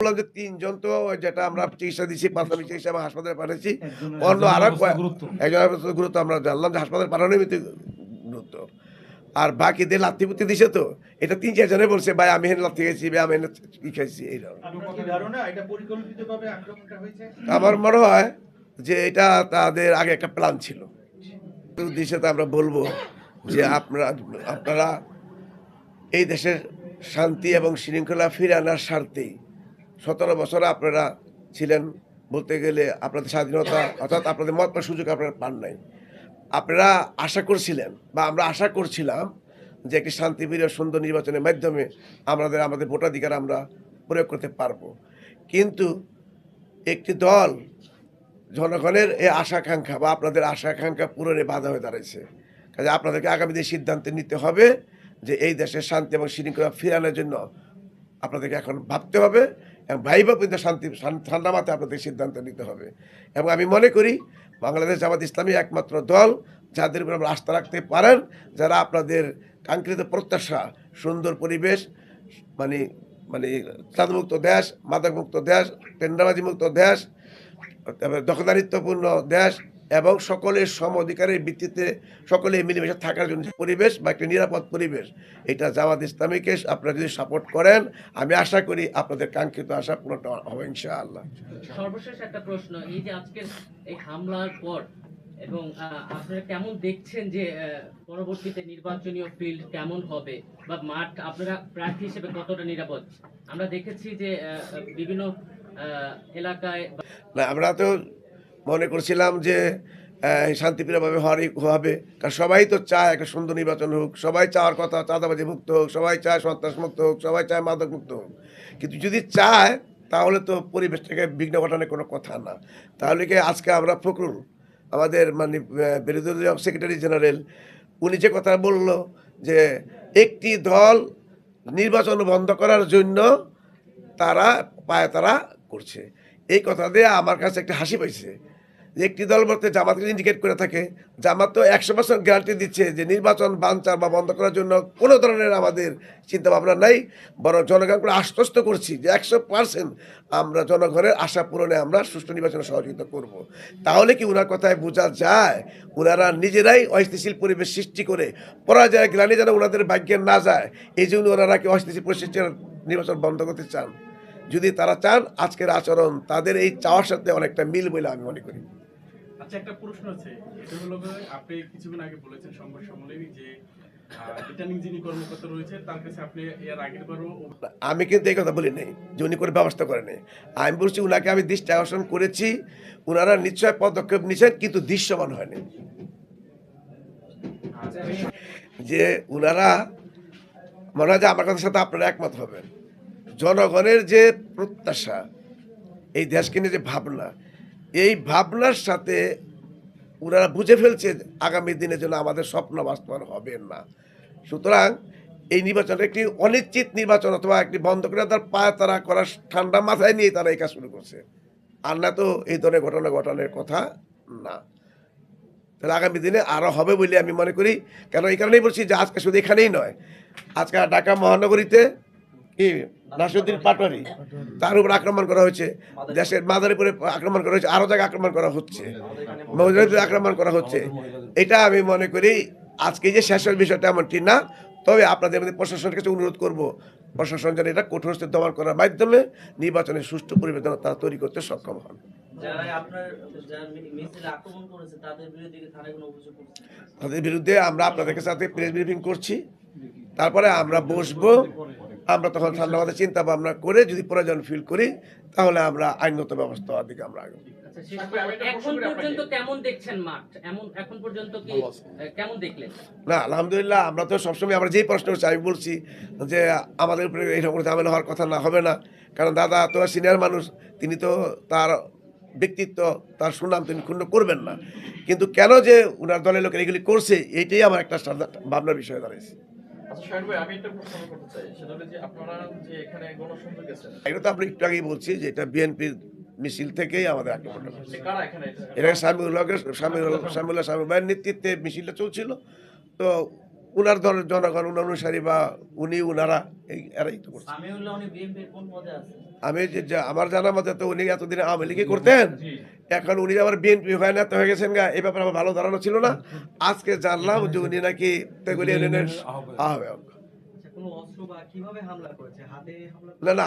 বললাম যে তিনজন তো যেটা আমরা চিকিৎসা দিচ্ছি প্রাথমিক চিকিৎসা এবং হাসপাতালে পাঠিয়েছি অন্য আর একজনের গুরুত্ব আমরা জানলাম যে হাসপাতালে পাঠানোর গুরুত্ব। আর বাকিদের লাথি পুতি দিছে তো এটা তিন চারজনে বলছে ভাই আমি হেন লাথি খেয়েছি ভাই আমি হেন ই খাইছি? এইরকম আপনার কি ধারণা? এটা পরিকল্পিতভাবে আক্রমণটা হয়েছে? আমার মনে হয় যে এটা তাদের আগে একটা প্ল্যান ছিল। উদ্দেশ্যে তো আমরা বলব যে আপনারা আপনারা এই দেশের শান্তি এবং শৃঙ্খলা ফিরে আনার স্বার্থেই সতেরো বছর আপনারা ছিলেন বলতে গেলে আপনাদের স্বাধীনতা, অর্থাৎ আপনাদের মত সুযোগ আপনারা পান নাই। আপনারা আশা করছিলেন বা আমরা আশা করছিলাম যে একটি শান্তিপ্রিয় সুন্দর নির্বাচনের মাধ্যমে আমাদের আমাদের ভোটাধিকার আমরা প্রয়োগ করতে পারব। কিন্তু একটি দল জনগণের এই আশাকাঙ্ক্ষা বা আপনাদের আশাকাঙ্ক্ষা পূরণে বাধা হয়ে দাঁড়িয়েছে কাজে আপনাদেরকে আগামী দিনে সিদ্ধান্ত নিতে হবে যে এই দেশের শান্তি এবং শৃঙ্খলা ফিরানোর জন্য আপনাদেরকে এখন ভাবতে হবে এবং ভাইবা কিন্তু শান্তি, শান- ঠান্ডা মাথায় আপনাদের সিদ্ধান্ত নিতে হবে। এবং আমি মনে করি বাংলাদেশ জামাত ইসলামী একমাত্র দল যাদের উপর আমরা আস্থা রাখতে পারেন, যারা আপনাদের কাঙ্ক্ষিত প্রত্যাশা, সুন্দর পরিবেশ মানে মানে চাঁদমুক্ত দেশ, মাদকমুক্ত দেশ টেন্ডাবাজি মুক্ত দেশ, তারপরে দখলদারিত্বপূর্ণ দেশ এবং সকলের সম অধিকারের ভিত্তিতে সকলে মিলেমিশে থাকার জন্য পরিবেশ বা একটা নিরাপদ পরিবেশ এটা জামাত ইসলামীকে আপনারা যদি সাপোর্ট করেন আমি আশা করি আপনাদের কাঙ্ক্ষিত আশা পুরোটা হবে ইনশাআল্লাহ। সর্বশেষ একটা প্রশ্ন এই যে আজকের এই হামলার পর এবং আপনারা কেমন দেখছেন যে পরবর্তীতে নির্বাচনীয় ফিল্ড কেমন হবে বা মাঠ আপনারা প্রার্থী হিসেবে কতটা নিরাপদ? আমরা দেখেছি যে বিভিন্ন এলাকায় না আমরা তো মনে করছিলাম যে শান্তিপ্রিয়ভাবে হওয়ারই হবে। কারণ সবাই তো চায় একটা সুন্দর নির্বাচন হোক, সবাই চাওয়ার কথা চাঁদাবাজি মুক্ত হোক, সবাই চায় সন্ত্রাস মুক্ত হোক, সবাই চায় মাদক মুক্ত হোক। কিন্তু যদি চায়, তাহলে তো পরিবেশটাকে বিঘ্ন ঘটানোর কোনো কথা না। তাহলে কি আজকে আমরা ফখরুল, আমাদের মানে বিরোধী দলীয় সেক্রেটারি জেনারেল উনি যে কথা বলল যে, একটি দল নির্বাচন বন্ধ করার জন্য তারা পায়তারা করছে। এই কথা দিয়ে আমার কাছে একটা হাসি পাইছে যে একটি দল বলতে জামাতকে ইন্ডিকেট করে থাকে। জামাত তো একশো পার্সেন্ট গ্যারান্টি দিচ্ছে যে নির্বাচন বানচার বা বন্ধ করার জন্য কোনো ধরনের আমাদের চিন্তা ভাবনা নাই, বরং জনগণকে আশ্বস্ত করছি যে একশো পার্সেন্ট আমরা জনগণের আশা পূরণে আমরা সুষ্ঠু নির্বাচনে সহযোগিতা করব। তাহলে কি ওনার কথায় বোঝা যায়? ওনারা নিজেরাই অস্থিতিশীল পরিবেশ সৃষ্টি করে পরাজয় গ্লানি যেন ওনাদের ভাগ্যে না যায়, এই জন্য ওনারা কি অস্থিতিশীল পরিস্থিতির নির্বাচন বন্ধ করতে চান? যদি তারা চান আজকের আচরণ তাদের এই চাওয়ার সাথে অনেকটা মিল বলে আমি মনে করি। আচ্ছা একটা প্রশ্ন আছে। এটা হলো আপনি কিছুক্ষণ আগে বলেছেন সংবাদ সম্মেলনে যে রিটার্নিং যিনি কর্মকর্তা রয়েছে তার কাছে আপনি এর আগের বারও আমি কিন্তু এই কথা বলি নাই যে উনি করে ব্যবস্থা করে নেই আমি বলছি উনাকে আমি দৃষ্টি আকর্ষণ করেছি উনারা নিশ্চয় পদক্ষেপ নিছেন কিন্তু দৃশ্যমান হয়নি। যে উনারা মনে হয় যে আমার কথার সাথে আপনারা একমত হবেন। জনগণের যে প্রত্যাশা, এই দেশকে নিয়ে যে ভাবনা, এই ভাবনার সাথে ওনারা বুঝে ফেলছে আগামী দিনে যেন আমাদের স্বপ্ন বাস্তবায়ন হবে না। সুতরাং এই নির্বাচনটা একটি অনিশ্চিত নির্বাচন অথবা একটি বন্ধ করে তার পায়ে তারা করার ঠান্ডা মাথায় নিয়ে তারা এই কাজ শুরু করছে। আর না তো এই ধরনের ঘটনা ঘটানোর কথা না। তাহলে আগামী দিনে আরও হবে বলে আমি মনে করি। কেন এই কারণেই বলছি যে আজকে শুধু এখানেই নয়, আজকে ঢাকা মহানগরীতে কি নাসিরুদ্দিন পাটোয়ারি তার উপর আক্রমণ করা হয়েছে। দেশের মাদারীপুরে আক্রমণ করা হয়েছে আরও জায়গায় আক্রমণ করা হচ্ছে। মহিলাদের আক্রমণ করা হচ্ছে। এটা আমি মনে করি আজকে যে শেষের বিষয়টা এমনটি না তবে আপনাদের মধ্যে প্রশাসনের কাছে অনুরোধ করব প্রশাসন যেন এটা কঠোর দমন করার মাধ্যমে নির্বাচনের সুষ্ঠু পরিবেশ তারা তৈরি করতে সক্ষম হন। বিরুদ্ধে তাদের বিরুদ্ধে আমরা আপনাদের সাথে প্রেস ব্রিফিং করছি। তারপরে আমরা বসবো। আমরা তখন ঠান্ডা মাথায় চিন্তা ভাবনা করে যদি প্রয়োজন ফিল করি তাহলে আমরা আইনগত ব্যবস্থা দিকে আমরা আগাবো। আচ্ছা, শেষ করে এখন পর্যন্ত কেমন দেখছেন মাঠ? এমন এখন পর্যন্ত কি আহ, কেমন দেখলেন? না আলহামদুলিল্লাহ আমরা তো সবসময় আমরা যেই প্রশ্ন করছি আমি বলছি যে আমাদের উপরে এইরকম কোনো ঝামেলা হওয়ার কথা না হবে না। কারণ দাদা তো সিনিয়র মানুষ তিনি তো তার ব্যক্তিত্ব তার সুনাম তিনি ক্ষুণ্ণ করবেন না। কিন্তু কেন যে ওনার দলের লোকের এগুলি করছে এইটাই আমার একটা ভাবনার বিষয় দাঁড়িয়েছে আচ্ছা শাহিন ভাই আমি একটা প্রশ্ন করতে চাই সেটা হলো যে আপনারা যে এখানে গণসংযোগ গেছেন এটা তো আপনি একটু আগেই বলছি যে এটা বিএনপির মিছিল থেকেই আমাদের আক্রমণটা এটা ভাইয়ের নেতৃত্বে মিছিলটা চলছিল। তো উনার দলের জনগণ উনার অনুসারী বা উনি উনারা এই এরাই তো করছে। সামিউল্লাহ উনি বিএনপির কোন পদে আছে আমি যে যে- আমার জানা মতে তো উনি এতদিন আওয়ামী লীগই করতেন। এখন উনি আবার বিএনপি হয়ে নেতা হয়ে গেছেন গা এই ব্যাপারে আমার ভালো ধারণা ছিল না। আজকে জানলাম যে উনি নাকি তেগুলি ইউনিয়নের আহ্বায়ক। কোনো অস্ত্র বা কীভাবে হামলা করেছে? হাতে হামলা না না